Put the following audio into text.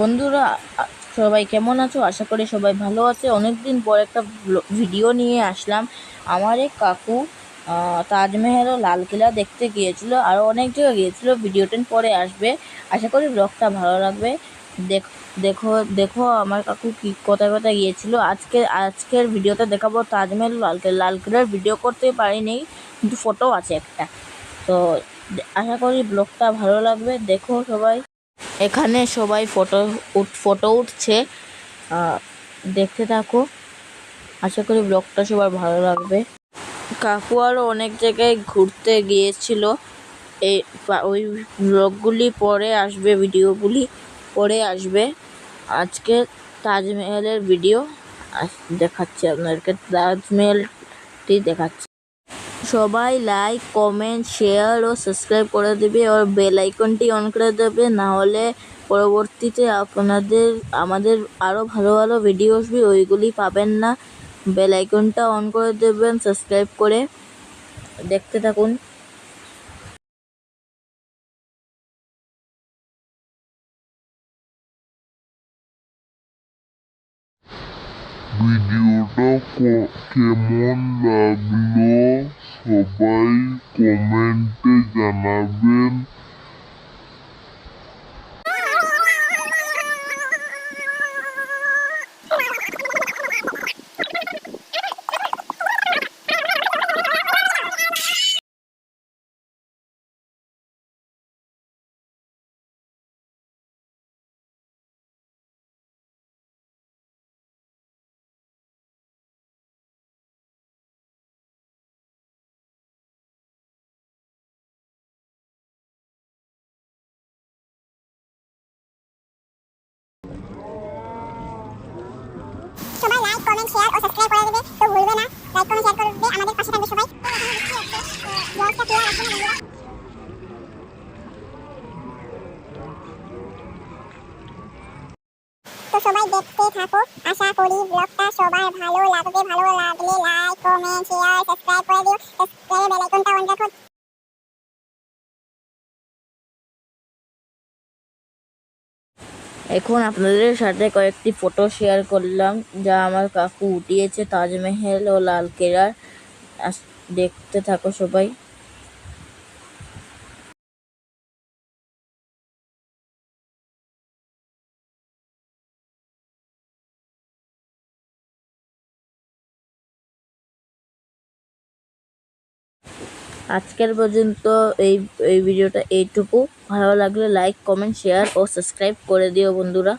বন্ধুরা, সবাই কেমন আছো? আশা করি সবাই ভালো আছে। অনেক দিন পর একটা ভিডিও নিয়ে আসলাম। আমার এক কাকু তাজমহল ও লালকেল্লা দেখতে গিয়েছিল আরও অনেক জায়গায় গিয়েছিল। ভিডিওটা পরে আসবে। আশা করি ব্লগটা ভালো লাগবে। দেখ দেখো দেখো আমার কাকু কি কোথায় কোথায় গিয়েছিল। আজকে, আজকের ভিডিওতে দেখাবো তাজমহল লালকেল্লা। লালকেল্লার ভিডিও করতে পারিনি, কিন্তু ফটো আছে একটা। তো আশা করি ব্লগটা ভালো লাগবে। দেখো সবাই। এখানে সবাই ফটো উঠ, ফটো উঠছে। দেখতে থাকো। আশা করি ব্লগটা সবার ভালো লাগবে। কাকু আরও অনেক জায়গায় ঘুরতে গিয়েছিল। এই ওই ব্লগগুলি পরে আসবে, ভিডিওগুলি পরে আসবে। আজকে তাজমহলের ভিডিও দেখাচ্ছি আপনাদেরকে। তাজমহলটি দেখাচ্ছি। সবাই লাইক কমেন্ট শেয়ার ও সাবস্ক্রাইব করে দেবে আর বেল আইকনটি অন করে দেবে। না হলে পরবর্তীতে আপনাদের, আমাদের আরও ভালো ভালো ভিডিও আসবে, ওইগুলি পাবেন না। বেল আইকনটা অন করে দেবেন সাবস্ক্রাইব করে। দেখতে থাকুন। ভিডিওটা কেমন লাগল? সবাই কমেন্টে জানাবেন সবাই লাইক কমেন্ট শেয়ার ও সাবস্ক্রাইব করে দেবে তো ভুলবে না। লাইক কমেন্ট শেয়ার করবে। আমাদের পাশে থাকবে সবাই। তো সবাই দেখতে থাকো। আশা করি ব্লগটা সবার ভালো লাগবে। ভালো লাগলে লাইক কমেন্ট শেয়ার সাবস্ক্রাইব করে দিও। সাবস্ক্রাইব বেল আইকনটা অন এখন আপনাদের সাথে কয়েকটি ফটো শেয়ার করলাম, যা আমার কাকু উঠিয়েছে, তাজমহল ও লালকেল্লার দেখতে থাকো সবাই। আজকের পর্যন্ত এই এই ভিডিওটা এইটুকু। ভালো লাগলে লাইক কমেন্ট শেয়ার ও সাবস্ক্রাইব করে দিও বন্ধুরা।